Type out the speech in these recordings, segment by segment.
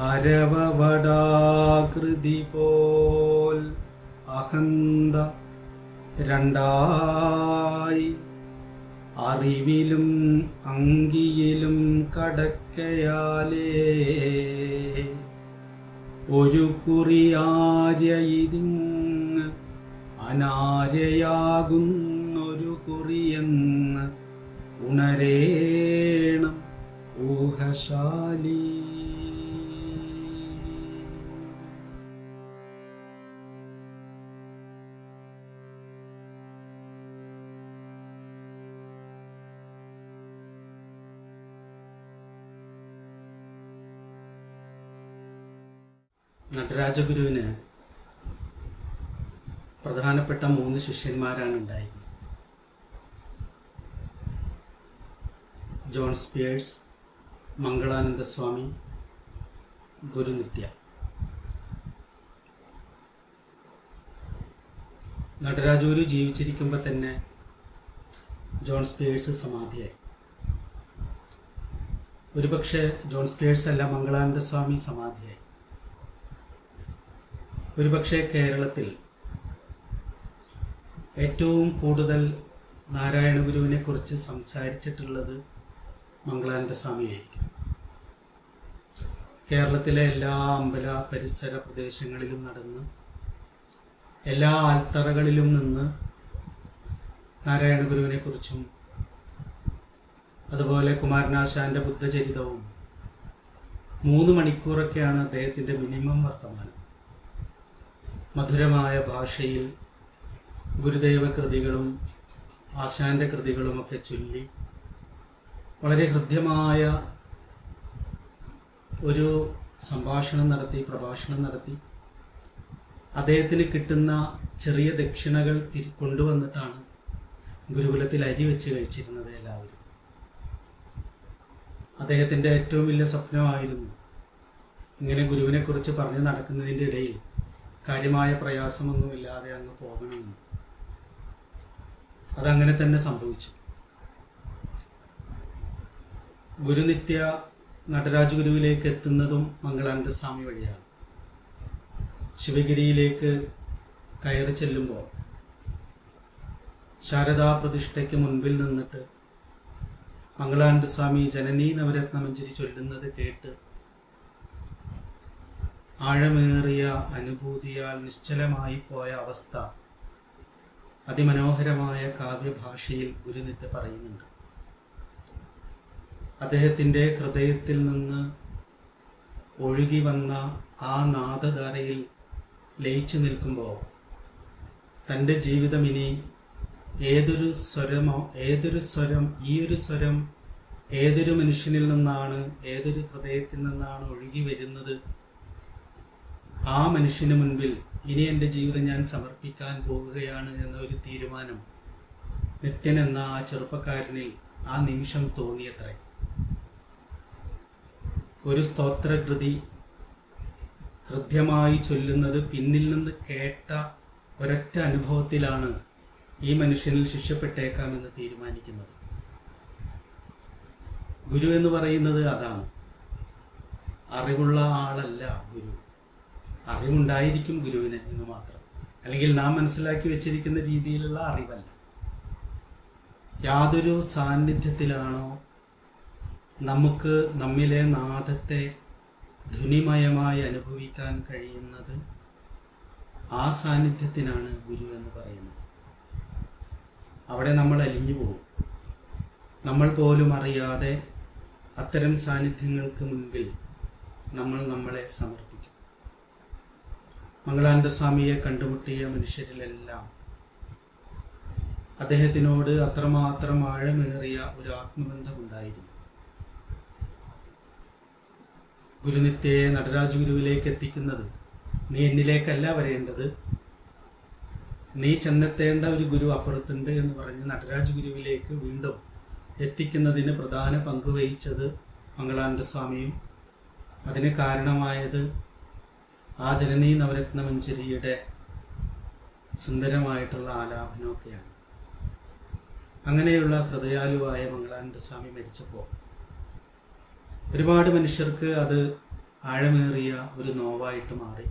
അരവവടാകൃതി പോൽ അഹന്ത രണ്ടായി. അറിവിലും അങ്കിയിലും കടക്കയാലേ. ഒരു കുറിയാര്യയിതിങ് അനാര്യയാകുന്നൊരു കുറിയെന്ന് ഉണരേണം ഊഹശാലി. നടരാജഗുരുവിന് പ്രധാനപ്പെട്ട മൂന്ന് ശിഷ്യന്മാരാണ് ഉണ്ടായിരുന്നത് ജോൺ സ്പിയേഴ്സ് മംഗളാനന്ദ സ്വാമി ഗുരുനിത്യ നടരാജഗുരു ജീവിച്ചിരിക്കുമ്പോൾ തന്നെ ജോൺ സ്പിയേഴ്സ് സമാധിയായി. ഒരുപക്ഷെ ജോൺ സ്പിയേഴ്സ് അല്ല മംഗളാനന്ദ സ്വാമി സമാധിയായി. ഒരുപക്ഷെ കേരളത്തിൽ ഏറ്റവും കൂടുതൽ നാരായണ ഗുരുവിനെ കുറിച്ച് സംസാരിച്ചിട്ടുള്ളത് മംഗളാനന്ദ സ്വാമിയായിരിക്കും കേരളത്തിലെ എല്ലാ അമ്പല പരിസര പ്രദേശങ്ങളിലും നടന്ന് എല്ലാ ആൽത്തറകളിലും നിന്ന് നാരായണ ഗുരുവിനെ കുറിച്ചും അതുപോലെ കുമാരനാശാന്റെ ബുദ്ധചരിതവും മൂന്ന് മണിക്കൂറൊക്കെയാണ് അദ്ദേഹത്തിന്റെ മിനിമം വർത്തമാനം. മധുരമായ ഭാഷയിൽ ഗുരുദേവ കൃതികളും ആശാന്റെ കൃതികളുമൊക്കെ ചൊല്ലി വളരെ ഹൃദ്യമായ ഒരു സംഭാഷണം നടത്തി പ്രഭാഷണം നടത്തി. അദ്ദേഹത്തിന് കിട്ടുന്ന ചെറിയ ദക്ഷിണകൾ തിരി കൊണ്ടുവന്നിട്ടാണ് ഗുരുകുലത്തിൽ അരി വെച്ച് കഴിച്ചിരുന്നത് എല്ലാവരും. അദ്ദേഹത്തിന്റെ ഏറ്റവും വലിയ സ്വപ്നമായിരുന്നു ഇങ്ങനെ ഗുരുവിനെക്കുറിച്ച് പറഞ്ഞു നടക്കുന്നതിന്റെ ഇടയിൽ കാര്യമായ പ്രയാസമൊന്നുമില്ലാതെ അങ്ങ് പോകണമെന്ന്. അതങ്ങനെ തന്നെ സംഭവിച്ചു. ഗുരുനിത്യ നടരാജ ഗുരുവിലേക്ക് എത്തുന്നതും മംഗളാനന്ദ സ്വാമി വഴിയാണ്. ശിവഗിരിയിലേക്ക് കയറി ചെല്ലുമ്പോൾ ശാരദാ പ്രതിഷ്ഠയ്ക്ക് മുൻപിൽ നിന്നിട്ട് മംഗളാനന്ദ സ്വാമി ജനനീ നവരത്നമഞ്ചരി ചൊല്ലുന്നത് കേട്ട് ആഴമേറിയ അനുഭൂതിയാൽ നിശ്ചലമായി പോയ അവസ്ഥ അതിമനോഹരമായ കാവ്യഭാഷയിൽ ഗുരുനിത്യ പറയുന്നുണ്ട്. അദ്ദേഹത്തിന്റെ ഹൃദയത്തിൽ നിന്ന് ഒഴുകി വന്ന ആ നാദധാരയിൽ ലയിച്ചു നിൽക്കുമ്പോൾ തന്റെ ജീവിതം ഇനി ഏതൊരു സ്വരമോ ഏതൊരു സ്വരം ഈ ഒരു സ്വരം ഏതൊരു മനുഷ്യനിൽ നിന്നാണ് ഏതൊരു ഹൃദയത്തിൽ നിന്നാണ് ഒഴുകി വരുന്നത് ആ മനുഷ്യന് മുൻപിൽ ഇനി എന്റെ ജീവിതം ഞാൻ സമർപ്പിക്കാൻ പോവുകയാണ് എന്ന ഒരു തീരുമാനം നിത്യൻ എന്ന ആ ചെറുപ്പക്കാരനിൽ ആ നിമിഷം തോന്നിയത്രേ. ഒരു സ്തോത്രകൃതി ഹൃദ്യമായി ചൊല്ലുന്നത് പിന്നിൽ നിന്ന് കേട്ട ഒരൊറ്റ അനുഭവത്തിലാണ് ഈ മനുഷ്യനിൽ ശിഷ്യപ്പെട്ടേക്കാമെന്ന് തീരുമാനിക്കുന്നത്. ഗുരു എന്ന് പറയുന്നത് അതാണ്. അറിവുള്ള ആളല്ല ഗുരു. അറിവുണ്ടായിരിക്കും ഗുരുവിന് എന്ന് മാത്രം. അല്ലെങ്കിൽ നാം മനസ്സിലാക്കി വെച്ചിരിക്കുന്ന രീതിയിലുള്ള അറിവല്ല. യാതൊരു സാന്നിധ്യത്തിലാണോ നമുക്ക് നമ്മിലെ നാദത്തെ ധ്വനിമയമായി അനുഭവിക്കാൻ കഴിയുന്നത്? ആ സാന്നിധ്യത്തിനാണ് ഗുരു എന്ന് പറയുന്നത്. അവിടെ നമ്മൾ അലിഞ്ഞു പോകും. നമ്മൾ പോലും അറിയാതെ അത്തരം സാന്നിധ്യങ്ങൾക്ക് മുൻപിൽ നമ്മൾ നമ്മളെ സമർപ്പിക്കും. മംഗളാനന്ദ സ്വാമിയെ കണ്ടുമുട്ടിയ മനുഷ്യരിലെല്ലാം അദ്ദേഹത്തിനോട് അത്രമാത്രം ആഴമേറിയ ഒരു ആത്മബന്ധമുണ്ടായിരുന്നു. ഗുരുനിത്യയെ നടരാജ ഗുരുവിലേക്ക് എത്തിക്കുന്നത് നീ എന്നിലേക്കല്ല വരേണ്ടത്. നീ ചെന്നെത്തേണ്ട ഒരു ഗുരു അപ്പുറത്തുണ്ട് എന്ന് പറഞ്ഞ് നടരാജ ഗുരുവിലേക്ക് വീണ്ടും എത്തിക്കുന്നതിന് പ്രധാന പങ്ക് വഹിച്ചത് മംഗളാനന്ദ സ്വാമിയും അതിന് കാരണമായത് ആ ജനനീ നവരത്ന മഞ്ചരിയുടെ സുന്ദരമായിട്ടുള്ള ആലാപനമൊക്കെയാണ്. അങ്ങനെയുള്ള ഹൃദയാലുവായ മംഗളാനന്ദ സ്വാമി മരിച്ചപ്പോൾ ഒരുപാട് മനുഷ്യർക്ക് അത് ആഴമേറിയ ഒരു നോവായിട്ട് മാറി.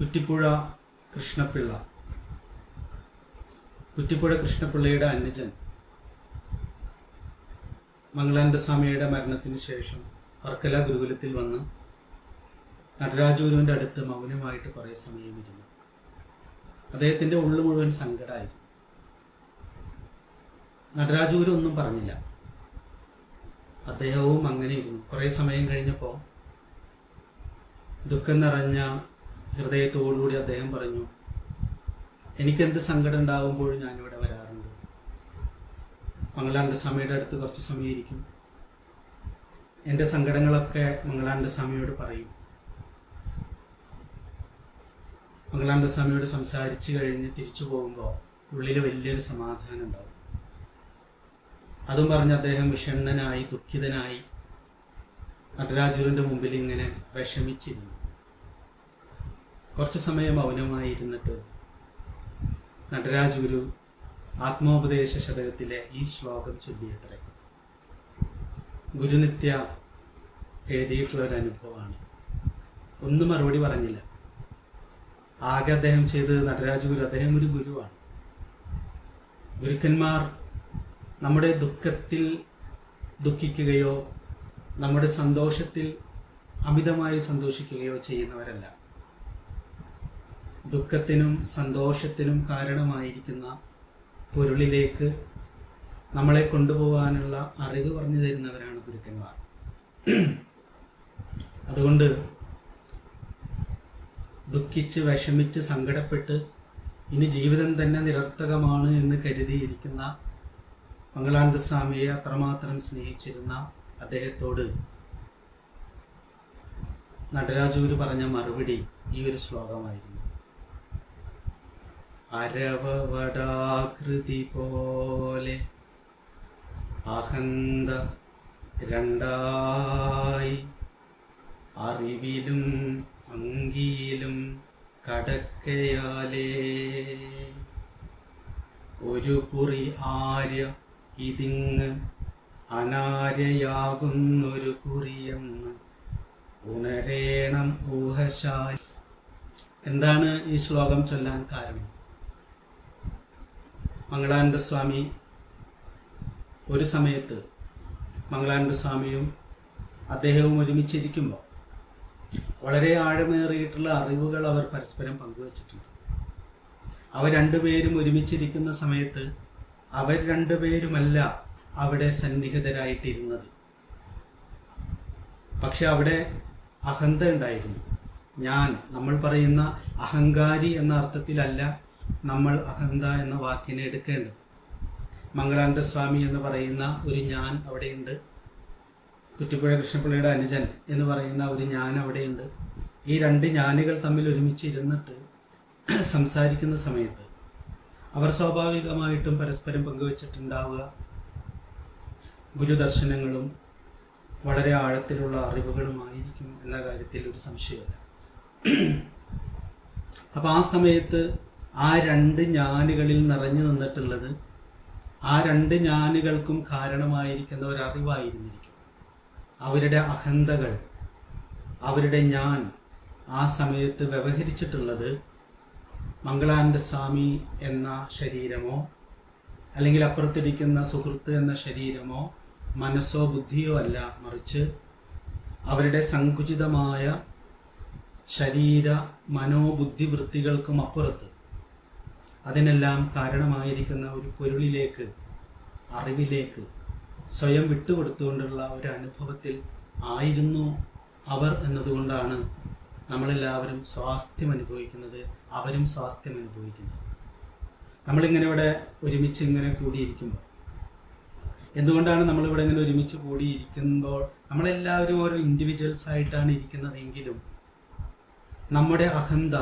കുറ്റിപ്പുഴ കൃഷ്ണപിള്ള. കുറ്റിപ്പുഴ കൃഷ്ണപിള്ളയുടെ അനുജൻ മംഗളാനന്ദസ്വാമിയുടെ മരണത്തിന് ശേഷം വർക്കല ഗുരുകുലത്തിൽ വന്ന് നടരാജഗുരുവിന്റെ അടുത്ത് മൗനമായിട്ട് കുറേ സമയം ഇരുന്നു. അദ്ദേഹത്തിന്റെ ഉള്ളു മുഴുവൻ സങ്കടമായിരുന്നു നടരാജഗുരു ഒന്നും പറഞ്ഞില്ല. അദ്ദേഹവും അങ്ങനെ ഇരുന്നു. കുറേ സമയം കഴിഞ്ഞപ്പോൾ ദുഃഖം നിറഞ്ഞ ഹൃദയത്തോടുകൂടി അദ്ദേഹം പറഞ്ഞു എനിക്കെന്ത് സങ്കടം ഉണ്ടാകുമ്പോഴും ഞാനിവിടെ വരാറുണ്ട്. മംഗളാനന്ദ സ്വാമിയുടെ അടുത്ത് കുറച്ച് സമയം ഇരിക്കും. എന്റെ സങ്കടങ്ങളൊക്കെ മംഗളാനന്ദ സ്വാമിയോട് പറയും. മംഗളാനന്ദ സ്വാമിയോട് സംസാരിച്ചു കഴിഞ്ഞ് തിരിച്ചു പോകുമ്പോൾ ഉള്ളിൽ വലിയൊരു സമാധാനം ഉണ്ടാവും. അതും പറഞ്ഞ് അദ്ദേഹം വിഷണ്ണനായി ദുഃഖിതനായി നടരാജുവിന്റെ മുമ്പിൽ ഇങ്ങനെ വിഷമിച്ചിരുന്നു. കുറച്ച് സമയം മൗനമായി ഇരുന്നിട്ട് നടരാജുരു ആത്മോപദേശ ശതകത്തിലെ ഈ ശ്ലോകം ചൊല്ലിയത്രേ. ഗുരുനിത്യ എഴുതിയിട്ടുള്ള ഒരു അനുഭവമാണ് ഒന്നും മറുപടി പറഞ്ഞില്ല. ആകെ അദ്ദേഹം ചെയ്തത് നടരാജ ഗുരു. അദ്ദേഹം ഒരു ഗുരുവാണ്. ഗുരുക്കന്മാർ നമ്മുടെ ദുഃഖത്തിൽ ദുഃഖിക്കുകയോ നമ്മുടെ സന്തോഷത്തിൽ അമിതമായി സന്തോഷിക്കുകയോ ചെയ്യുന്നവരല്ല. ദുഃഖത്തിനും സന്തോഷത്തിനും കാരണമായിരിക്കുന്ന പൊരുളിലേക്ക് നമ്മളെ കൊണ്ടുപോകാനുള്ള അറിവ് പറഞ്ഞു തരുന്നവരാണ് ഗുരുക്കന്മാർ. അതുകൊണ്ട് ദുഃഖിച്ച് വിഷമിച്ച് സങ്കടപ്പെട്ട് ഇനി ജീവിതം തന്നെ നിരർത്ഥകമാണ് എന്ന് കരുതിയിരിക്കുന്ന മംഗളാനന്ദ സ്വാമിയെ അത്രമാത്രം സ്നേഹിച്ചിരുന്ന അദ്ദേഹത്തോട് നടരാജൂര് പറഞ്ഞ മറുപടി ഈ ഒരു ശ്ലോകമായിരുന്നു. അരവടാകൃതി പോലെ അഹന്ത രണ്ടായി അറിവിലും അങ്കിയിലും കടക്കയാലേ. ഒരു കുറി ആര്യ ഇതിങ്ങ് അനാര്യയാകുന്നൊരു കുറിയെന്ന് ഉണരേണം ഊഹശാലി. എന്താണ് ഈ ശ്ലോകം ചൊല്ലാൻ കാരണം? മംഗളാനന്ദ സ്വാമി ഒരു സമയത്ത് മംഗളാനന്ദ സ്വാമിയും അദ്ദേഹവും ഒരുമിച്ചിരിക്കുമ്പോൾ വളരെ ആഴമേറിയിട്ടുള്ള അറിവുകൾ അവർ പരസ്പരം പങ്കുവച്ചിട്ടുണ്ട്. അവർ രണ്ടുപേരും ഒരുമിച്ചിരിക്കുന്ന സമയത്ത് അവർ രണ്ടുപേരുമല്ല അവിടെ സന്നിഹിതരായിട്ടിരുന്നത്. പക്ഷെ അവിടെ അഹന്ത ഉണ്ടായിരുന്നു. ഞാൻ നമ്മൾ പറയുന്ന അഹങ്കാരി എന്ന അർത്ഥത്തിലല്ല നമ്മൾ അഹന്ത എന്ന വാക്കിനെ എടുക്കേണ്ടത്. മംഗളാനന്ദ സ്വാമി എന്ന് പറയുന്ന ഒരു ഞാൻ അവിടെയുണ്ട്. കുറ്റിപ്പുഴ കൃഷ്ണപിള്ളയുടെ അനുജൻ എന്ന് പറയുന്ന ഒരു ഞാൻ അവിടെയുണ്ട് ഈ രണ്ട് ഞാനുകൾ തമ്മിൽ ഒരുമിച്ച് ഇരുന്നിട്ട് സംസാരിക്കുന്ന സമയത്ത് അവർ സ്വാഭാവികമായിട്ടും പരസ്പരം പങ്കുവച്ചിട്ടുണ്ടാവുക. ഗുരുദർശനങ്ങളും വളരെ ആഴത്തിലുള്ള അറിവുകളുമായിരിക്കും എന്ന കാര്യത്തിൽ ഒരു സംശയമില്ല അപ്പോൾ ആ സമയത്ത് ആ രണ്ട് ഞാനുകളിൽ നിറഞ്ഞു നിന്നിട്ടുള്ളത് ആ രണ്ട് ഞാനുകൾക്കും കാരണമായിരിക്കുന്ന ഒരു അറിവായിരുന്നിരിക്കും അവരുടെ അഹന്തകൾ അവരുടെ ഞാൻ ആ സമയത്ത് വ്യവഹരിച്ചിട്ടുള്ളത് മംഗളാനന്ദ സ്വാമി എന്ന ശരീരമോ അല്ലെങ്കിൽ അപ്പുറത്തിരിക്കുന്ന സുഹൃത്ത് എന്ന ശരീരമോ മനസ്സോ ബുദ്ധിയോ അല്ല. മറിച്ച് അവരുടെ സങ്കുചിതമായ ശരീര മനോബുദ്ധി വൃത്തികൾക്കും അപ്പുറത്ത് അതിനെല്ലാം കാരണമായിരിക്കുന്ന ഒരു പൊരുളിലേക്ക് അറിവിലേക്ക് സ്വയം വിട്ടുകൊടുത്തുകൊണ്ടുള്ള ഒരു അനുഭവത്തിൽ ആയിരുന്നു അവർ എന്നതുകൊണ്ടാണ് നമ്മളെല്ലാവരും സ്വാസ്ഥ്യം അനുഭവിക്കുന്നത് അവരും സ്വാസ്ഥ്യം അനുഭവിക്കുന്നത്. നമ്മളിങ്ങനെ ഇവിടെ ഒരുമിച്ച് ഇങ്ങനെ കൂടിയിരിക്കുമ്പോൾ എന്തുകൊണ്ടാണ് നമ്മളിവിടെ ഇങ്ങനെ ഒരുമിച്ച് കൂടിയിരിക്കുമ്പോൾ നമ്മളെല്ലാവരും ഓരോ ഇൻഡിവിജ്വൽസ് ആയിട്ടാണ് ഇരിക്കുന്നതെങ്കിലും നമ്മുടെ അഹന്ത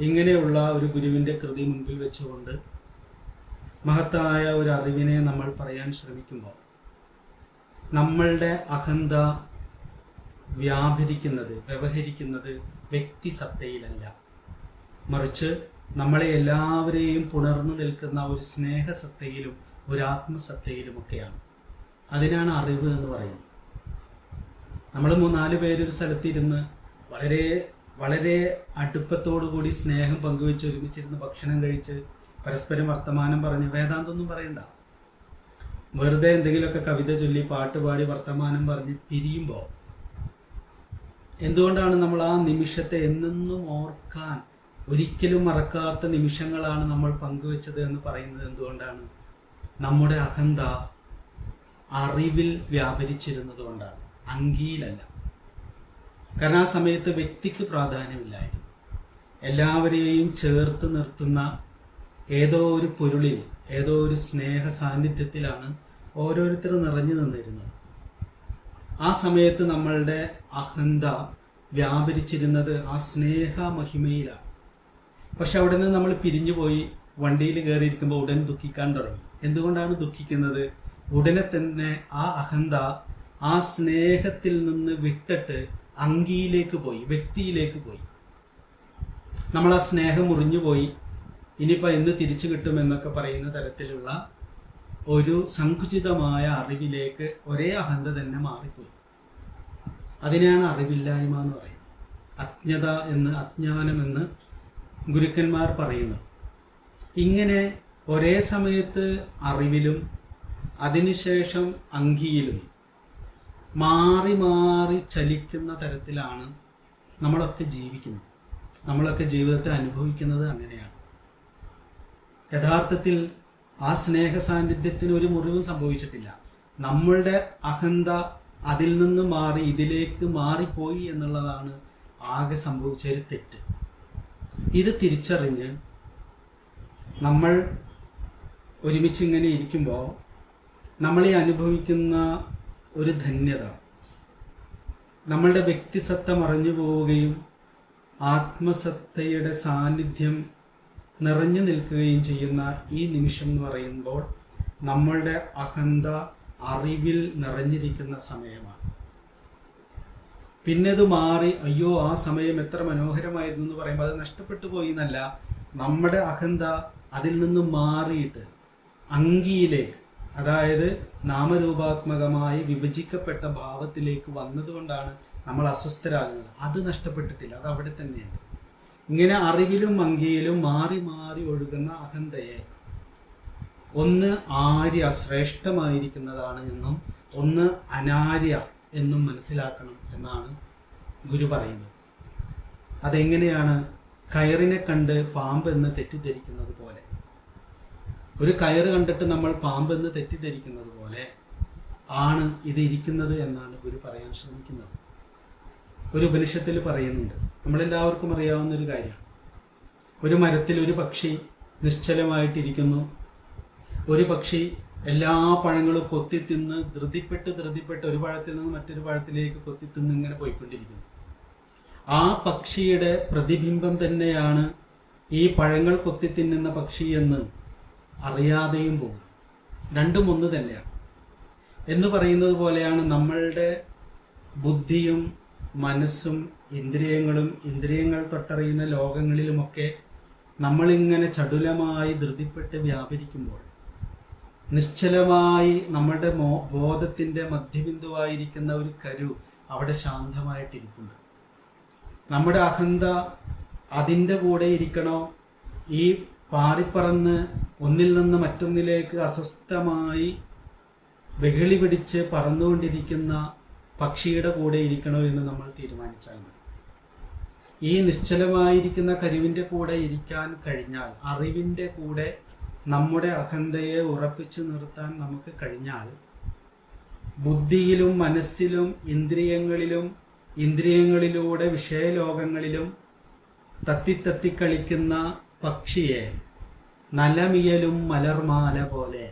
ഇങ്ങനെയുള്ള ഒരു ഗുരുവിന്റെ കൃതി മുൻപിൽ വെച്ചുകൊണ്ട് മഹത്തായ ഒരു അറിവിനെ നമ്മൾ പറയാൻ ശ്രമിക്കുമ്പോൾ നമ്മളുടെ അഹന്ത വ്യാപരിക്കുന്നത് വ്യവഹരിക്കുന്നത് വ്യക്തിസത്തയിലല്ല മറിച്ച് നമ്മളെ എല്ലാവരെയും പുണർന്നു നിൽക്കുന്ന ഒരു സ്നേഹസത്തയിലും ഒരു ആത്മസത്തയിലുമൊക്കെയാണ്. അതിനാണ് അറിവ് എന്ന് പറയുന്നത്. നമ്മൾ മൂന്നാൽ പേരൊരു സ്ഥലത്തിരുന്ന് വളരെ വളരെ കൂടി സ്നേഹം പങ്കുവെച്ച് ഒരുമിച്ചിരുന്ന് ഭക്ഷണം കഴിച്ച് പരസ്പരം വർത്തമാനം പറഞ്ഞ് വേദാന്തൊന്നും പറയണ്ട. വെറുതെ എന്തെങ്കിലുമൊക്കെ കവിത ചൊല്ലി പാട്ടുപാടി വർത്തമാനം പറഞ്ഞ് പിരിയുമ്പോൾ എന്തുകൊണ്ടാണ് നമ്മൾ ആ നിമിഷത്തെ എന്നെന്നും ഓർക്കാൻ ഒരിക്കലും മറക്കാത്ത നിമിഷങ്ങളാണ് നമ്മൾ പങ്കുവെച്ചത് എന്ന് പറയുന്നത് എന്തുകൊണ്ടാണ്? നമ്മുടെ അഹന്ത അറിവിൽ വ്യാപരിച്ചിരുന്നത് കൊണ്ടാണ്. അങ്കിയിലല്ല കാരണം ആ സമയത്ത് വ്യക്തിക്ക് പ്രാധാന്യമില്ലായിരുന്നു. എല്ലാവരെയും ചേർത്ത് നിർത്തുന്ന ഏതോ ഒരു പൊരുളിൽ ഏതോ ഒരു സ്നേഹ സാന്നിധ്യത്തിലാണ് ഓരോരുത്തർ നിറഞ്ഞു നിന്നിരുന്നത്. ആ സമയത്ത് നമ്മളുടെ അഹന്ത വ്യാപരിച്ചിരുന്നത് ആ സ്നേഹ മഹിമയിലാണ്. പക്ഷെ അവിടെ നിന്ന് നമ്മൾ പിരിഞ്ഞു പോയി വണ്ടിയിൽ കയറിയിരിക്കുമ്പോൾ ഉടൻ ദുഃഖിക്കാൻ തുടങ്ങി. എന്തുകൊണ്ടാണ് ദുഃഖിക്കുന്നത്? ഉടനെ തന്നെ ആ അഹന്ത ആ സ്നേഹത്തിൽ നിന്ന് വിട്ടിട്ട് അങ്കിയിലേക്ക് പോയി വ്യക്തിയിലേക്ക് പോയി. നമ്മൾ ആ സ്നേഹം മുറിഞ്ഞു പോയി. ഇനിയിപ്പോൾ എന്ന് തിരിച്ചു കിട്ടുമെന്നൊക്കെ പറയുന്ന തരത്തിലുള്ള ഒരു സങ്കുചിതമായ അറിവിലേക്ക് ഒരേ അഹന്ത തന്നെ മാറിപ്പോയി. അതിനെയാണ് അറിവില്ലായ്മ എന്ന് പറയുന്നത്. അജ്ഞത എന്ന് അജ്ഞാനം എന്ന് ഗുരുക്കന്മാർ പറയുന്നത്. ഇങ്ങനെ ഒരേ സമയത്ത് അറിവിലും അതിനുശേഷം അങ്കിയിലും മാറി മാറി ചലിക്കുന്ന തരത്തിലാണ് നമ്മളൊക്കെ ജീവിക്കുന്നത്. നമ്മളൊക്കെ ജീവിതത്തെ അനുഭവിക്കുന്നത് അങ്ങനെയാണ്. യഥാർത്ഥത്തിൽ ആ സ്നേഹ സാന്നിധ്യത്തിന് ഒരു മുറിവും സംഭവിച്ചിട്ടില്ല. നമ്മളുടെ അഹന്ത അതിൽ നിന്ന് മാറി ഇതിലേക്ക് മാറിപ്പോയി എന്നുള്ളതാണ് ആകെ സംഭവിച്ച ഒരു തെറ്റ്. ഇത് തിരിച്ചറിഞ്ഞ് നമ്മൾ ഒരുമിച്ച് ഇങ്ങനെ ഇരിക്കുമ്പോൾ നമ്മളെ അനുഭവിക്കുന്ന ഒരു ധന്യത നമ്മളുടെ വ്യക്തിസത്ത മറഞ്ഞു പോവുകയും ആത്മസത്തയുടെ സാന്നിധ്യം നിറഞ്ഞു നിൽക്കുകയും ചെയ്യുന്ന ഈ നിമിഷം എന്ന് പറയുമ്പോൾ നമ്മളുടെ അഹന്ത അറിവിൽ നിറഞ്ഞിരിക്കുന്ന സമയമാണ്. പിന്നെ അത് മാറി അയ്യോ ആ സമയം എത്ര മനോഹരമായിരുന്നു എന്ന് പറയുമ്പോൾ അത് നഷ്ടപ്പെട്ടു പോയി എന്നല്ല. നമ്മുടെ അഹന്ത അതിൽ നിന്ന് മാറിയിട്ട് അങ്കിയിലേക്ക് അതായത് നാമരൂപാത്മകമായി വിഭജിക്കപ്പെട്ട ഭാവത്തിലേക്ക് വന്നതുകൊണ്ടാണ് നമ്മൾ അസ്വസ്ഥരാകുന്നത്. അത് നഷ്ടപ്പെട്ടിട്ടില്ല അത് അവിടെ തന്നെയുണ്ട്. ഇങ്ങനെ അറിവിലും മങ്കിയിലും മാറി മാറി ഒഴുകുന്ന അഹന്തയെ. ഒന്ന് ആര്യ ശ്രേഷ്ഠമായിരിക്കുന്നതാണ് എന്നും ഒന്ന് അനാര്യ എന്നും മനസ്സിലാക്കണം എന്നാണ് ഗുരു പറയുന്നത്. അതെങ്ങനെയാണ്? കയറിനെ കണ്ട് പാമ്പെന്ന് തെറ്റിദ്ധരിക്കുന്നത് പോലെ. ഒരു കയറ് കണ്ടിട്ട് നമ്മൾ പാമ്പെന്ന് തെറ്റിദ്ധരിക്കുന്നത് പോലെ ആണ് ഇത് ഇരിക്കുന്നത് എന്നാണ് ഗുരു പറയാൻ ശ്രമിക്കുന്നത്. ഒരു ഉപനിഷത്തിൽ പറയുന്നുണ്ട്. നമ്മളെല്ലാവർക്കും അറിയാവുന്ന ഒരു കാര്യമാണ് ഒരു മരത്തിൽ ഒരു പക്ഷി നിശ്ചലമായിട്ടിരിക്കുന്നു. ഒരു പക്ഷി എല്ലാ പഴങ്ങളും കൊത്തി തിന്ന് ധൃതിപ്പെട്ട് ധൃതിപ്പെട്ട് ഒരു പഴത്തിൽ നിന്ന് മറ്റൊരു പഴത്തിലേക്ക് കൊത്തി തിന്ന് ഇങ്ങനെ പോയിക്കൊണ്ടിരിക്കുന്നു. ആ പക്ഷിയുടെ പ്രതിബിംബം തന്നെയാണ് ഈ പഴങ്ങൾ കൊത്തി തിന്നുന്ന പക്ഷി എന്ന് അറിയാതെയും പോകും രണ്ടും ഒന്ന് തന്നെയാണ്. എന്ന് പറയുന്നത് പോലെയാണ് നമ്മളുടെ ബുദ്ധിയും മനസ്സും ഇന്ദ്രിയങ്ങളും ഇന്ദ്രിയങ്ങൾ തൊട്ടറിയുന്ന ലോകങ്ങളിലുമൊക്കെ നമ്മളിങ്ങനെ ചടുലമായി ധൃതിപ്പെട്ട് വ്യാപരിക്കുമ്പോൾ നിശ്ചലമായി നമ്മുടെ മോ ബോധത്തിന്റെ മധ്യബിന്ദുവായിരിക്കുന്ന ഒരു കരു അവിടെ ശാന്തമായിട്ടിരിക്കുന്നു നമ്മുടെ അഹന്ത അതിന്റെ കൂടെ ഇരിക്കണോ? ഈ പാറിപ്പറന്ന് ഒന്നിൽ നിന്ന് മറ്റൊന്നിലേക്ക് അസ്വസ്ഥമായി വെകിളി പിടിച്ച് പറന്നുകൊണ്ടിരിക്കുന്ന പക്ഷിയുടെ കൂടെ ഇരിക്കണോ എന്ന് നമ്മൾ തീരുമാനിച്ചാൽ മതി. ഈ നിശ്ചലമായിരിക്കുന്ന കരുവിന്റെ കൂടെ ഇരിക്കാൻ കഴിഞ്ഞാൽ അറിവിന്റെ കൂടെ നമ്മുടെ അഹന്തയെ ഉറപ്പിച്ചു നിർത്താൻ നമുക്ക് കഴിഞ്ഞാൽ ബുദ്ധിയിലും മനസ്സിലും ഇന്ദ്രിയങ്ങളിലും ഇന്ദ്രിയങ്ങളിലൂടെ വിഷയലോകങ്ങളിലും തത്തിത്തത്തി കളിക്കുന്ന പക്ഷിയെ നലമിയലും മലർമാല പോലെ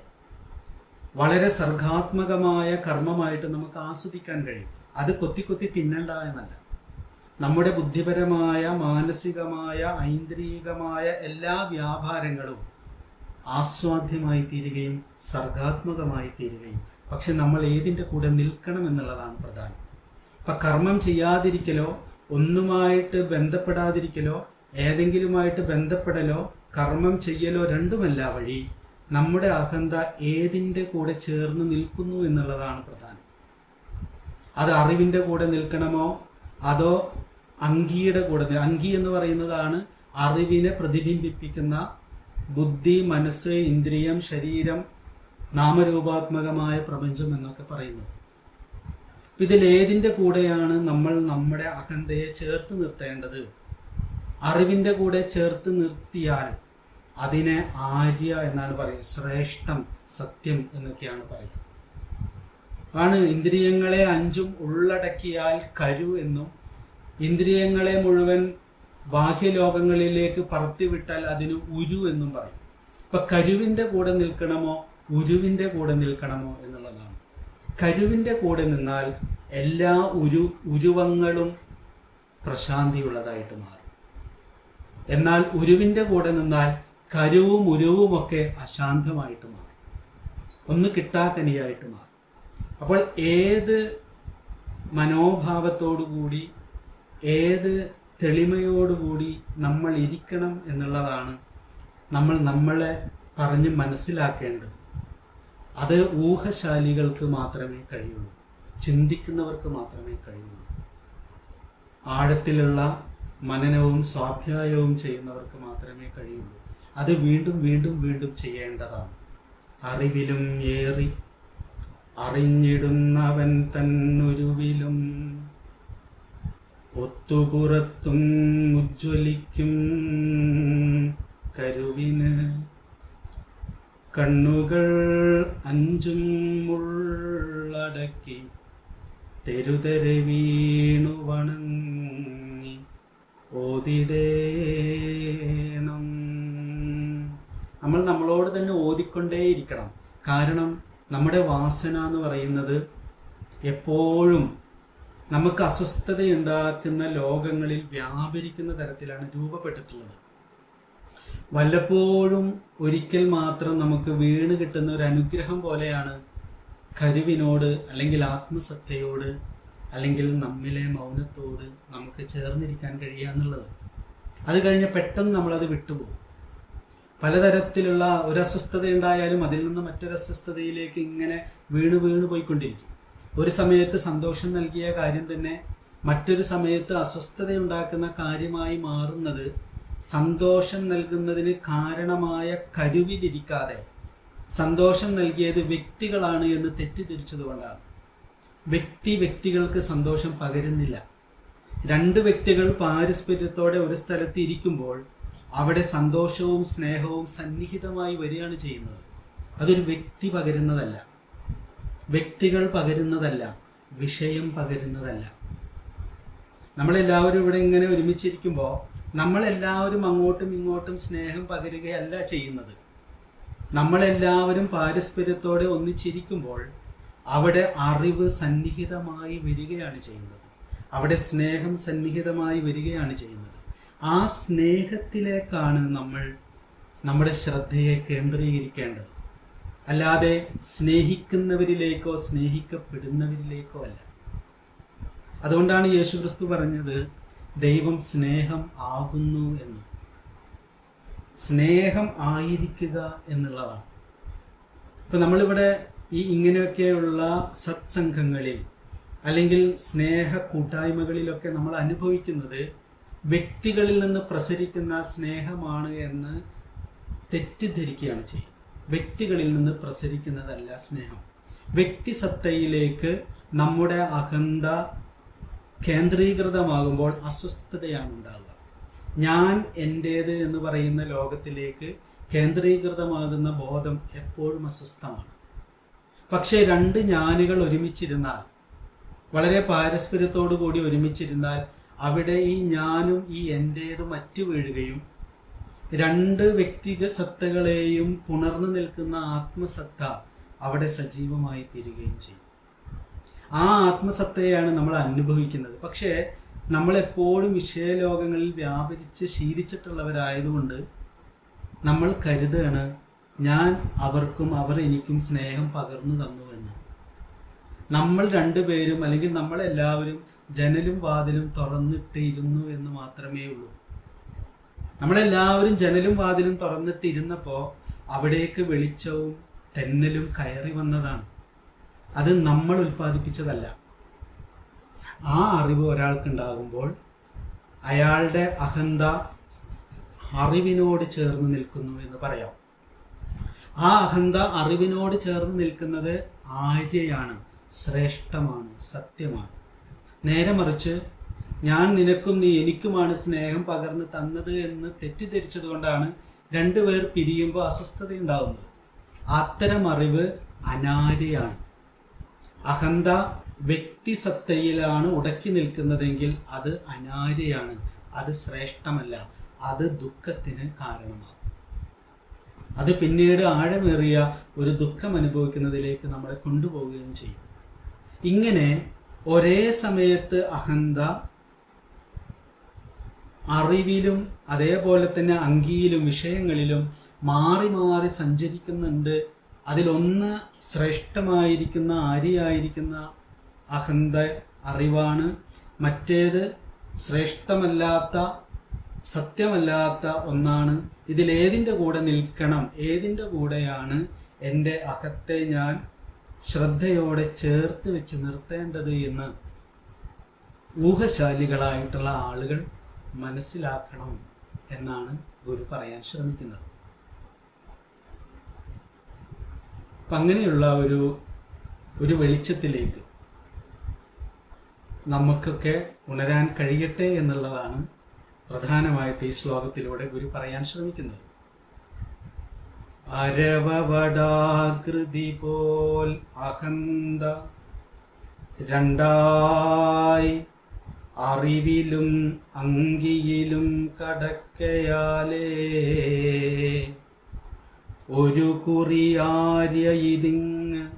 വളരെ സർഗാത്മകമായ കർമ്മമായിട്ട് നമുക്ക് ആസ്വദിക്കാൻ കഴിയും. അത് കൊത്തി കൊത്തി തിന്നണ്ട എന്നല്ല. നമ്മുടെ ബുദ്ധിപരമായ മാനസികമായ ഐന്ദ്രികമായ എല്ലാ വ്യാപാരങ്ങളും ആസ്വാദ്യമായി തീരുകയും സർഗാത്മകമായി തീരുകയും. പക്ഷെ നമ്മൾ ഏതിന്റെ കൂടെ നിൽക്കണം എന്നുള്ളതാണ് പ്രധാനം. ഇപ്പം കർമ്മം ചെയ്യാതിരിക്കലോ ഒന്നുമായിട്ട് ബന്ധപ്പെടാതിരിക്കലോ ഏതെങ്കിലുമായിട്ട് ബന്ധപ്പെടലോ കർമ്മം ചെയ്യലോ രണ്ടുമല്ല വഴി. നമ്മുടെ അഹന്ത ഏതിന്റെ കൂടെ ചേർന്ന് നിൽക്കുന്നു എന്നുള്ളതാണ് പ്രധാനം. അത് അറിവിന്റെ കൂടെ നിൽക്കണമോ? അതോ അങ്കിയുടെ കൂടെ അങ്കി എന്ന് പറയുന്നതാണ് അറിവിനെ പ്രതിബിംബിപ്പിക്കുന്ന ബുദ്ധി മനസ്സ് ഇന്ദ്രിയം ശരീരം നാമരൂപാത്മകമായ പ്രപഞ്ചം എന്നൊക്കെ പറയുന്നത്. ഇതിലേതിന്റെ കൂടെയാണ് നമ്മൾ നമ്മുടെ അഹന്തയെ ചേർത്ത് നിർത്തേണ്ടത്? അറിവിന്റെ കൂടെ ചേർത്ത് നിർത്തിയാൽ അതിനെ ആര്യ എന്നാണ് പറയുക. ശ്രേഷ്ഠം സത്യം എന്നൊക്കെയാണ് പറയുക. ആണ് ഇന്ദ്രിയങ്ങളെ അഞ്ചും ഉള്ളടക്കിയാൽ കരു എന്നും ഇന്ദ്രിയങ്ങളെ മുഴുവൻ ബാഹ്യലോകങ്ങളിലേക്ക് പറത്തിവിട്ടാൽ അതിന് ഉരു എന്നും പറയും. ഇപ്പൊ കരുവിന്റെ കൂടെ നിൽക്കണമോ ഉരുവിന്റെ കൂടെ നിൽക്കണമോ എന്നുള്ളതാണ്. കരുവിന്റെ കൂടെ നിന്നാൽ എല്ലാ ഉരു ഉരുവങ്ങളും പ്രശാന്തിയുള്ളതായിട്ട് മാറും. എന്നാൽ ഉരുവിന്റെ കൂടെ നിന്നാൽ കരുവും ഉരുവും ഒക്കെ അശാന്തമായിട്ട് മാറും. ഒന്ന് കിട്ടാക്കനിയായിട്ട് മാറും. അപ്പോൾ ഏത് മനോഭാവത്തോടുകൂടി ഏത് തെളിമയോടുകൂടി നമ്മൾ ഇരിക്കണം എന്നുള്ളതാണ് നമ്മൾ നമ്മളെ പറഞ്ഞ് മനസ്സിലാക്കേണ്ടത്. അത് ഊഹശാലികൾക്ക് മാത്രമേ കഴിയുള്ളൂ. ചിന്തിക്കുന്നവർക്ക് മാത്രമേ കഴിയുള്ളൂ. ആഴത്തിലുള്ള മനനവും സ്വാധ്യായവും ചെയ്യുന്നവർക്ക് മാത്രമേ കഴിയുള്ളൂ. അത് വീണ്ടും വീണ്ടും വീണ്ടും ചെയ്യേണ്ടതാണ്. അറിവിലും ഏറി അറിഞ്ഞിടുന്നവൻ തന്നുരുവിലും ഒത്തുപുറത്തും ഉജ്ജ്വലിക്കും കരുവിന്. കണ്ണുകൾ അഞ്ചും ഉള്ളടക്കി തെരുതെരെ വീണു വണങ്ങി ഓതിടേണം നമ്മൾ നമ്മളോട് തന്നെ ഓതിക്കൊണ്ടേയിരിക്കണം. കാരണം നമ്മുടെ വാസന എന്ന് പറയുന്നത് എപ്പോഴും നമുക്ക് അസ്വസ്ഥതയുണ്ടാക്കുന്ന ലോകങ്ങളിൽ വ്യാപരിക്കുന്ന തരത്തിലാണ് രൂപപ്പെട്ടിട്ടുള്ളത്. വല്ലപ്പോഴും ഒരിക്കൽ മാത്രം നമുക്ക് വീണ് കിട്ടുന്ന ഒരു അനുഗ്രഹം പോലെയാണ് കരുവിനോട് അല്ലെങ്കിൽ ആത്മസത്തയോട് അല്ലെങ്കിൽ നമ്മിലെ മൗനത്തോട് നമുക്ക് ചേർന്നിരിക്കാൻ കഴിയുക എന്നുള്ളത്. അത് കഴിഞ്ഞ് പെട്ടെന്ന് നമ്മളത് വിട്ടുപോകും. പലതരത്തിലുള്ള ഒരു അസ്വസ്ഥത ഉണ്ടായാലും അതിൽ നിന്ന് മറ്റൊരു അസ്വസ്ഥതയിലേക്ക് ഇങ്ങനെ വീണ് വീണ് പോയിക്കൊണ്ടിരിക്കും. ഒരു സമയത്ത് സന്തോഷം നൽകിയ കാര്യം തന്നെ മറ്റൊരു സമയത്ത് അസ്വസ്ഥത ഉണ്ടാക്കുന്ന കാര്യമായി മാറുന്നത് സന്തോഷം നൽകുന്നതിന് കാരണമായ കരുവിലിരിക്കാതെ സന്തോഷം നൽകിയത് വ്യക്തികളാണ് എന്ന് തെറ്റിദ്ധരിച്ചതുകൊണ്ടാണ് വ്യക്തി വ്യക്തികൾക്ക് സന്തോഷം പകരുന്നില്ല. രണ്ട് വ്യക്തികൾ പാരസ്പര്യത്തോടെ ഒരു സ്ഥലത്ത് ഇരിക്കുമ്പോൾ അവിടെ സന്തോഷവും സ്നേഹവും സന്നിഹിതമായി വരികയാണ് ചെയ്യുന്നത്. അതൊരു വ്യക്തി പകരുന്നതല്ല. വ്യക്തികൾ പകരുന്നതല്ല. വിഷയം പകരുന്നതല്ല. നമ്മളെല്ലാവരും ഇവിടെ ഇങ്ങനെ ഒരുമിച്ചിരിക്കുമ്പോൾ നമ്മളെല്ലാവരും അങ്ങോട്ടും ഇങ്ങോട്ടും സ്നേഹം പകരുകയല്ല ചെയ്യുന്നത്. നമ്മളെല്ലാവരും പാരസ്പര്യത്തോടെ ഒന്നിച്ചിരിക്കുമ്പോൾ അവിടെ അറിവ് സന്നിഹിതമായി വരികയാണ് ചെയ്യുന്നത്. അവിടെ സ്നേഹം സന്നിഹിതമായി വരികയാണ് ചെയ്യുന്നത്. ആ സ്നേഹത്തിലേക്കാണ് നമ്മൾ നമ്മുടെ ശ്രദ്ധയെ കേന്ദ്രീകരിക്കേണ്ടത്. അല്ലാതെ സ്നേഹിക്കുന്നവരിലേക്കോ സ്നേഹിക്കപ്പെടുന്നവരിലേക്കോ അല്ല. അതുകൊണ്ടാണ് യേശു ക്രിസ്തു പറഞ്ഞത് ദൈവം സ്നേഹം ആകുന്നു എന്ന്. സ്നേഹം ആയിരിക്കുക എന്നുള്ളതാണ്. ഇപ്പൊ നമ്മളിവിടെ ഈ ഇങ്ങനെയൊക്കെയുള്ള സത്സംഘങ്ങളിൽ അല്ലെങ്കിൽ സ്നേഹ കൂട്ടായ്മകളിലൊക്കെ നമ്മൾ അനുഭവിക്കുന്നത് വ്യക്തികളിൽ നിന്ന് പ്രസരിക്കുന്ന സ്നേഹമാണ് എന്ന് തെറ്റിദ്ധരിക്കുകയാണ് ചെയ്യുന്നത്. വ്യക്തികളിൽ നിന്ന് പ്രസരിക്കുന്നതല്ല സ്നേഹം. വ്യക്തിസത്തയിലേക്ക് നമ്മുടെ അഹന്ത കേന്ദ്രീകൃതമാകുമ്പോൾ അസ്വസ്ഥതയാണ് ഉണ്ടാകുക ഞാൻ എന്റേത് എന്ന് പറയുന്ന ലോകത്തിലേക്ക് കേന്ദ്രീകൃതമാകുന്ന ബോധം എപ്പോഴും അസ്വസ്ഥമാണ്. പക്ഷേ രണ്ട് ഞാനുകൾ ഒരുമിച്ചിരുന്നാൽ വളരെ പാരസ്പര്യത്തോടു കൂടി ഒരുമിച്ചിരുന്നാൽ അവിടെ ഈ ഞാനും ഈ എന്റേതും മറ്റു വീഴുകയും രണ്ട് വ്യക്തിഗത സത്തകളെയും പുണർന്നു നിൽക്കുന്ന ആത്മസത്ത അവിടെ സജീവമായി തീരുകയും ചെയ്യും. ആ ആത്മസത്തയാണ് നമ്മൾ അനുഭവിക്കുന്നത്. പക്ഷേ നമ്മളെപ്പോഴും വിഷയലോകങ്ങളിൽ വ്യാപരിച്ച് ശീലിച്ചിട്ടുള്ളവരായതുകൊണ്ട് നമ്മൾ കരുതുകയാണ് ഞാൻ അവർക്കും അവർ എനിക്കും സ്നേഹം പകർന്നു തന്നു എന്ന്. നമ്മൾ രണ്ടുപേരും അല്ലെങ്കിൽ നമ്മളെല്ലാവരും ജനലും വാതിലും തുറന്നിട്ട് ഇരുന്നു എന്ന് മാത്രമേ ഉള്ളൂ. നമ്മളെല്ലാവരും ജനലും വാതിലും തുറന്നിട്ട് ഇരുന്നപ്പോൾ അവിടേക്ക് വെളിച്ചവും തെന്നലും കയറി വന്നതാണ്. അത് നമ്മൾ ഉൽപ്പാദിപ്പിച്ചതല്ല. ആ അറിവ് ഒരാൾക്കുണ്ടാകുമ്പോൾ അയാളുടെ അഹന്ത അറിവിനോട് ചേർന്ന് നിൽക്കുന്നു എന്ന് പറയാം. ആ അഹന്ത അറിവിനോട് ചേർന്ന് നിൽക്കുന്നത് ആര്യയാണ് ശ്രേഷ്ഠമാണ് സത്യമാണ്. നേരെ മറിച്ച് ഞാൻ നിനക്കും നീ എനിക്കുമാണ് സ്നേഹം പകർന്ന് തന്നത് എന്ന് തെറ്റിദ്ധരിച്ചത് കൊണ്ടാണ് രണ്ടുപേർ പിരിയുമ്പോൾ അസ്വസ്ഥത ഉണ്ടാവുന്നത് അത്തരം അറിവ് അനാര്യയാണ്. അഹന്ത വ്യക്തിസത്തയിലാണ് ഉടക്കി നിൽക്കുന്നതെങ്കിൽ അത് അനാര്യയാണ്. അത് ശ്രേഷ്ഠമല്ല. അത് ദുഃഖത്തിന് കാരണമാകും. അത് പിന്നീട് ആഴമേറിയ ഒരു ദുഃഖം അനുഭവിക്കുന്നതിലേക്ക് നമ്മളെ കൊണ്ടുപോവുകയും ചെയ്യും. ഇങ്ങനെ ഒരേ സമയത്ത് അഹന്ത അറിവിലും അതേപോലെ തന്നെ അങ്കിയിലും വിഷയങ്ങളിലും മാറി മാറി സഞ്ചരിക്കുന്നുണ്ട്. അതിലൊന്ന് ശ്രേഷ്ഠമായിരിക്കുന്ന ആര്യായിരിക്കുന്ന അഹന്ത അറിവാണ്. മറ്റേത് ശ്രേഷ്ഠമല്ലാത്ത സത്യമല്ലാത്ത ഒന്നാണ്. ഇതിലേതിന്റെ കൂടെ നിൽക്കണം ഏതിന്റെ കൂടെയാണ് എന്റെ അഹത്തെ ഞാൻ ശ്രദ്ധയോടെ ചേർത്ത് വെച്ച് നിർത്തേണ്ടത് എന്ന് ഊഹശാലികളായിട്ടുള്ള ആളുകൾ മനസ്സിലാക്കണം എന്നാണ് ഗുരു പറയാൻ ശ്രമിക്കുന്നത്. അപ്പം അങ്ങനെയുള്ള ഒരു ഒരു വെളിച്ചത്തിലേക്ക് നമുക്കൊക്കെ ഉണരാൻ കഴിയട്ടെ എന്നുള്ളതാണ് പ്രധാനമായിട്ട് ഈ ശ്ലോകത്തിലൂടെ ഗുരു പറയാൻ ശ്രമിക്കുന്നത്. അരവവടാകൃതി പോൽ അഹന്ത രണ്ടായി അറിവിലും അങ്കിയിലും കടക്കയാലേ. ഒരു കുറി ആര്യ ഇതിങ്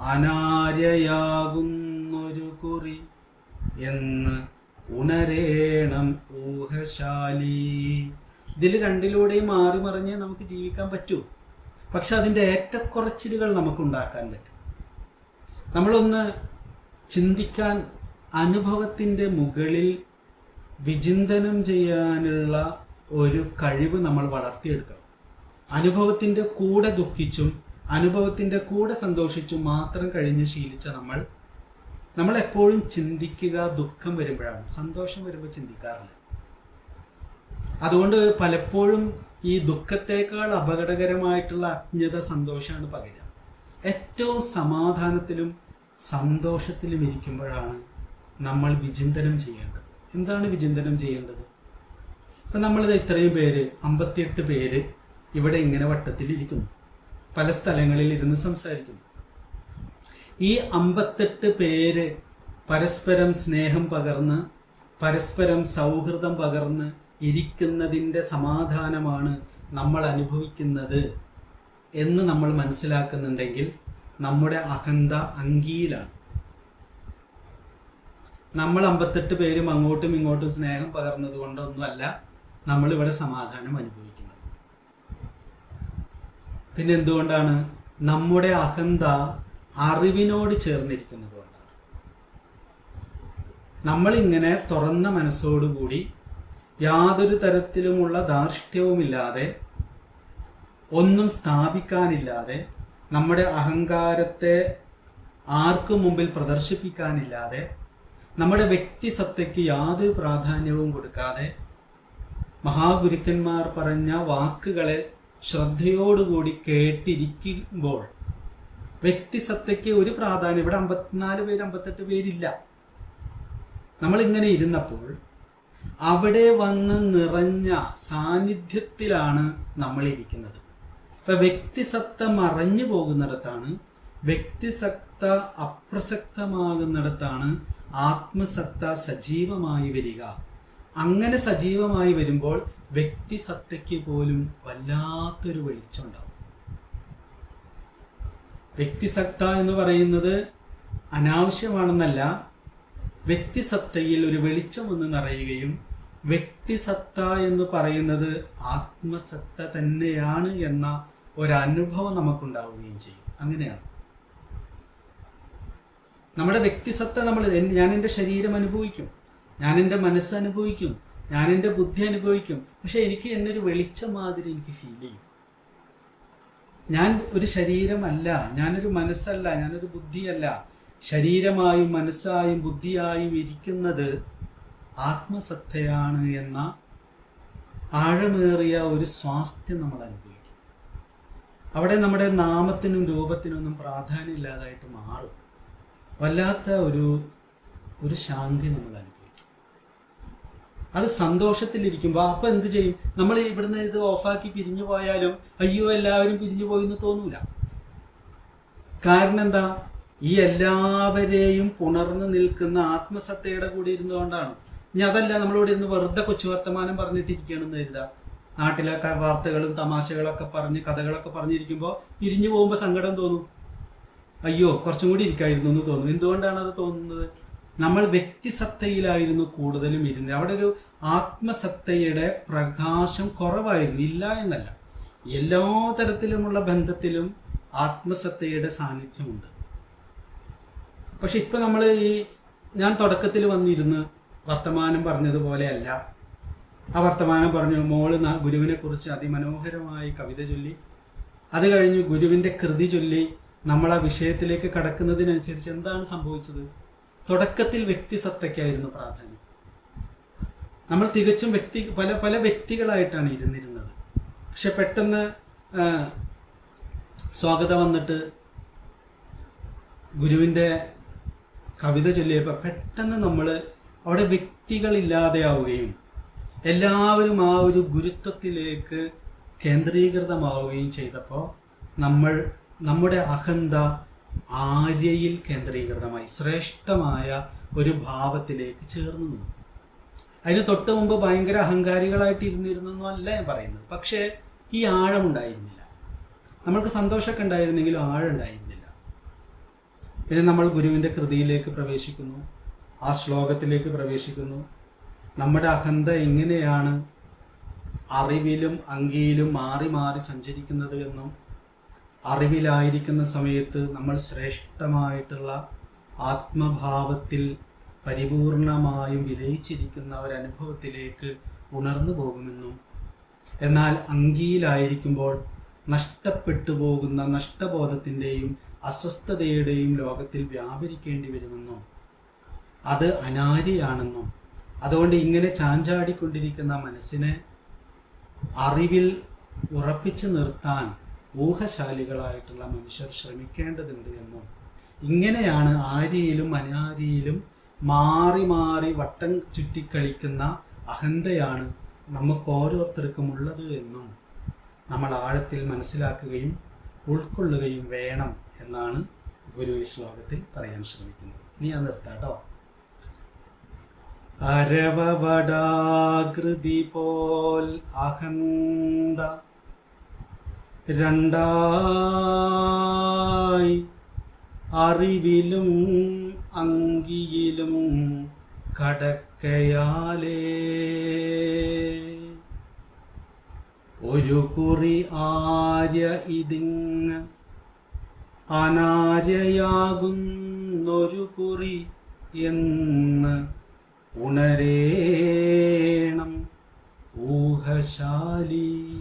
അനാര്യയാകുന്നൊരു കുറി എന്ന് ഉണരേണം ഊഹശാലി. ഇതിൽ രണ്ടിലൂടെയും മാറി മറിഞ്ഞ് നമുക്ക് ജീവിക്കാൻ പറ്റൂ. പക്ഷെ അതിന്റെ ഏറ്റക്കുറച്ചിലുകൾ നമുക്ക് ഉണ്ടാക്കാൻ പറ്റും. നമ്മളൊന്ന് ചിന്തിക്കാൻ അനുഭവത്തിന്റെ മുകളിൽ വിചിന്തനം ചെയ്യാനുള്ള ഒരു കഴിവ് നമ്മൾ വളർത്തിയെടുക്കണം. അനുഭവത്തിന്റെ കൂടെ ദുഃഖിച്ചും അനുഭവത്തിന്റെ കൂടെ സന്തോഷിച്ചും മാത്രം കഴിഞ്ഞ് ശീലിച്ച നമ്മൾ നമ്മളെപ്പോഴും ചിന്തിക്കുക ദുഃഖം വരുമ്പോഴാണ്. സന്തോഷം വരുമ്പോൾ ചിന്തിക്കാറില്ല. അതുകൊണ്ട് പലപ്പോഴും ഈ ദുഃഖത്തേക്കാൾ അപകടകരമായിട്ടുള്ള അജ്ഞത സന്തോഷമാണ് പകരം ഏറ്റവും സമാധാനത്തിലും സന്തോഷത്തിലും ഇരിക്കുമ്പോഴാണ് നമ്മൾ വിചിന്തനം ചെയ്യേണ്ടത്. എന്താണ് വിചിന്തനം ചെയ്യേണ്ടത്? ഇപ്പം നമ്മളിത് ഇത്രയും പേര് അമ്പത്തിയെട്ട് പേര് ഇവിടെ ഇങ്ങനെ വട്ടത്തിലിരിക്കുന്നു. പല സ്ഥലങ്ങളിൽ ഇരുന്ന് സംസാരിക്കുന്നു. ഈ അമ്പത്തെട്ട് പേര് പരസ്പരം സ്നേഹം പകർന്ന് പരസ്പരം സൗഹൃദം പകർന്ന് ഇരിക്കുന്നതിന്റെ സമാധാനമാണ് നമ്മൾ അനുഭവിക്കുന്നത് എന്ന് നമ്മൾ മനസ്സിലാക്കുന്നുണ്ടെങ്കിൽ നമ്മുടെ അഹന്ത അങ്കിയിലാണ്. നമ്മൾ അമ്പത്തെട്ട് പേരും അങ്ങോട്ടും ഇങ്ങോട്ടും സ്നേഹം പകർന്നത് കൊണ്ടൊന്നുമല്ല നമ്മളിവിടെ സമാധാനം അനുഭവിക്കുന്നത്. പിന്നെ എന്തുകൊണ്ടാണ്? നമ്മുടെ അഹന്ത അറിവിനോട് ചേർന്നിരിക്കുന്നത് കൊണ്ടാണ്. നമ്മളിങ്ങനെ തുറന്ന മനസ്സോടുകൂടി യാതൊരു തരത്തിലുമുള്ള ധാർഷ്ട്യവുമില്ലാതെ ഒന്നും സ്ഥാപിക്കാനില്ലാതെ നമ്മുടെ അഹങ്കാരത്തെ ആർക്കും മുമ്പിൽ പ്രദർശിപ്പിക്കാനില്ലാതെ നമ്മുടെ വ്യക്തിസത്തയ്ക്ക് യാതൊരു പ്രാധാന്യവും കൊടുക്കാതെ മഹാഗുരുക്കന്മാർ പറഞ്ഞ വാക്കുകളെ ശ്രദ്ധയോടുകൂടി കേട്ടിരിക്കുമ്പോൾ വ്യക്തിസത്തയ്ക്ക് ഒരു പ്രാധാന്യം ഇവിടെ അമ്പത്തിനാല് പേര് അമ്പത്തെട്ട് പേരില്ല. നമ്മളിങ്ങനെ ഇരുന്നപ്പോൾ അവിടെ വന്ന് നിറഞ്ഞ സാന്നിധ്യത്തിലാണ് നമ്മളിരിക്കുന്നത്. ഇപ്പൊ വ്യക്തിസത്ത മറഞ്ഞു പോകുന്നിടത്താണ് വ്യക്തിസത്ത അപ്രസക്തമാകുന്നിടത്താണ് ആത്മസത്ത സജീവമായി വരിക. അങ്ങനെ സജീവമായി വരുമ്പോൾ വ്യക്തിസത്തയ്ക്ക് പോലും വല്ലാത്തൊരു വെളിച്ചമുണ്ടാവും. വ്യക്തിസത്ത എന്ന് പറയുന്നത് അനാവശ്യമാണെന്നല്ല വ്യക്തിസത്തയിൽ ഒരു വെളിച്ചം ഒന്ന് നിറയുകയും വ്യക്തിസത്ത എന്ന് പറയുന്നത് ആത്മസത്ത തന്നെയാണ് എന്ന ഒരനുഭവം നമുക്കുണ്ടാവുകയും ചെയ്യും. അങ്ങനെയാണ്. നമ്മുടെ വ്യക്തിസത്ത നമ്മൾ ഞാൻ എന്റെ ശരീരം അനുഭവിക്കും. ഞാൻ എന്റെ മനസ്സ് അനുഭവിക്കും. ഞാൻ എന്റെ ബുദ്ധി അനുഭവിക്കും. പക്ഷെ എനിക്ക് എന്നൊരു വെളിച്ചം മാതിരി എനിക്ക് ഫീൽ ചെയ്യും. ഞാൻ ഒരു ശരീരമല്ല ഞാനൊരു മനസ്സല്ല ഞാനൊരു ബുദ്ധിയല്ല. ശരീരമായും മനസ്സായും ബുദ്ധിയായും ഇരിക്കുന്നത് ആത്മസത്തയാണ് എന്ന ആഴമേറിയ ഒരു സ്വാസ്ഥ്യം നമ്മൾ അനുഭവിക്കും. അവിടെ നമ്മുടെ നാമത്തിനും രൂപത്തിനൊന്നും പ്രാധാന്യമില്ലാതായിട്ട് മാറും. വല്ലാത്ത ഒരു ഒരു ശാന്തി നമ്മൾ അനുഭവിക്കും. അത് സന്തോഷത്തിലിരിക്കുമ്പോൾ അപ്പം എന്ത് ചെയ്യും? നമ്മൾ ഇവിടുന്ന് ഇത് ഓഫാക്കി പിരിഞ്ഞു പോയാലും അയ്യോ എല്ലാവരും പിരിഞ്ഞു പോയി എന്ന് തോന്നൂല. കാരണം എന്താ? ഈ എല്ലാവരെയും പുണർന്നു നിൽക്കുന്ന ആത്മസത്തയുടെ കൂടി ഇരുന്നുകൊണ്ടാണ് ഇനി അതല്ല നമ്മളിവിടെ ഇരുന്ന് വെറുതെ കൊച്ചു വർത്തമാനം പറഞ്ഞിട്ടിരിക്കുകയാണെന്ന് കരുതാ. നാട്ടിലൊക്കെ വാർത്തകളും തമാശകളൊക്കെ പറഞ്ഞ് കഥകളൊക്കെ പറഞ്ഞിരിക്കുമ്പോൾ തിരിഞ്ഞു പോകുമ്പോൾ സങ്കടം തോന്നും. അയ്യോ കുറച്ചും കൂടി ഇരിക്കായിരുന്നു എന്ന് തോന്നും. എന്തുകൊണ്ടാണ് അത് തോന്നുന്നത്? നമ്മൾ വ്യക്തിസത്തയിലായിരുന്നു കൂടുതലും ഇരുന്നത്. അവിടെ ഒരു ആത്മസത്തയുടെ പ്രകാശം കുറവായിരുന്നു ഇല്ല എന്നല്ല. എല്ലാ തരത്തിലുമുള്ള ബന്ധത്തിലും ആത്മസത്തയുടെ സാന്നിധ്യമുണ്ട്. പക്ഷെ ഇപ്പൊ നമ്മൾ ഈ ഞാൻ തുടക്കത്തിൽ വന്നിരുന്ന് വർത്തമാനം പറഞ്ഞതുപോലെയല്ല. ആ വർത്തമാനം പറഞ്ഞു മോൾ ഗുരുവിനെക്കുറിച്ച് ഗുരുവിനെ കുറിച്ച് അതിമനോഹരമായി കവിത ചൊല്ലി. അത് കഴിഞ്ഞ് ഗുരുവിന്റെ കൃതി ചൊല്ലി. നമ്മൾ ആ വിഷയത്തിലേക്ക് കടക്കുന്നതിനനുസരിച്ച് എന്താണ് സംഭവിച്ചത്? തുടക്കത്തിൽ വ്യക്തിസത്തയ്ക്കായിരുന്നു പ്രാധാന്യം. നമ്മൾ തികച്ചും വ്യക്തി പല പല വ്യക്തികളായിട്ടാണ് ഇരുന്നിരുന്നത്. പക്ഷെ പെട്ടെന്ന് സ്വാഗതം വന്നിട്ട് ഗുരുവിന്റെ കവിത ചൊല്ലിയപ്പോൾ പെട്ടെന്ന് നമ്മൾ അവിടെ വ്യക്തികളില്ലാതെയാവുകയും എല്ലാവരും ആ ഒരു ഗുരുത്വത്തിലേക്ക് കേന്ദ്രീകൃതമാവുകയും ചെയ്തപ്പോൾ നമ്മൾ നമ്മുടെ അഹന്ത ആര്യയിൽ കേന്ദ്രീകൃതമായി ശ്രേഷ്ഠമായ ഒരു ഭാവത്തിലേക്ക് ചേർന്നു നിന്നു. അതിന് തൊട്ട് മുമ്പ് ഭയങ്കര അഹങ്കാരികളായിട്ട് ഇരുന്നിരുന്നു ഞാൻ പറയുന്നത്. പക്ഷേ ഈ ആഴമുണ്ടായിരുന്നില്ല നമ്മൾക്ക് സന്തോഷമൊക്കെ ഉണ്ടായിരുന്നെങ്കിലും ആഴം ഉണ്ടായിരുന്നില്ല. പിന്നെ നമ്മൾ ഗുരുവിന്റെ കൃതിയിലേക്ക് പ്രവേശിക്കുന്നു. ആ ശ്ലോകത്തിലേക്ക് പ്രവേശിക്കുന്നു. നമ്മുടെ അഹന്ത എങ്ങനെയാണ് അറിവിലും അങ്കിയിലും മാറി മാറി സഞ്ചരിക്കുന്നത് എന്നും അറിവിലായിരിക്കുന്ന സമയത്ത് നമ്മൾ ശ്രേഷ്ഠമായിട്ടുള്ള ആത്മഭാവത്തിൽ പരിപൂർണമായും വിലയിച്ചിരിക്കുന്ന ഒരനുഭവത്തിലേക്ക് ഉണർന്നു പോകുമെന്നും എന്നാൽ അങ്കിയിലായിരിക്കുമ്പോൾ നഷ്ടപ്പെട്ടു പോകുന്ന നഷ്ടബോധത്തിന്റെയും അസ്വസ്ഥതയുടെയും ലോകത്തിൽ വ്യാപരിക്കേണ്ടി വരുമെന്നും അത് അനാരിയാണെന്നും അതുകൊണ്ട് ഇങ്ങനെ ചാഞ്ചാടിക്കൊണ്ടിരിക്കുന്ന മനസ്സിനെ അറിവിൽ ഉറപ്പിച്ചു നിർത്താൻ ഊഹശാലികളായിട്ടുള്ള മനുഷ്യർ ശ്രമിക്കേണ്ടതുണ്ട് എന്നും. ഇങ്ങനെയാണ് ആരിയിലും അനാരിയിലും മാറി മാറി വട്ടം ചുറ്റിക്കളിക്കുന്ന അഹന്തയാണ് നമുക്ക് ഓരോരുത്തർക്കും ഉള്ളത് എന്നും നമ്മൾ ആഴത്തിൽ മനസ്സിലാക്കുകയും ഉൾക്കൊള്ളുകയും വേണം എന്നാണ് ഗുരു ഈ ശ്ലോകത്തിൽ പറയാൻ ശ്രമിക്കുന്നത്. ഇനി ഞാൻ നിർത്താട്ടോ അരവവടാകൃതി പോൽ അഹന്ത രണ്ടായി അറിവിലും അങ്കിയിലും കടക്കയാലേ. ഒരു കുറി ആര്യ ഇതിങ് അനാര്യയാകുന്നൊരു കുറി എന്ന് ഉണരേണം ഊഹശാലി.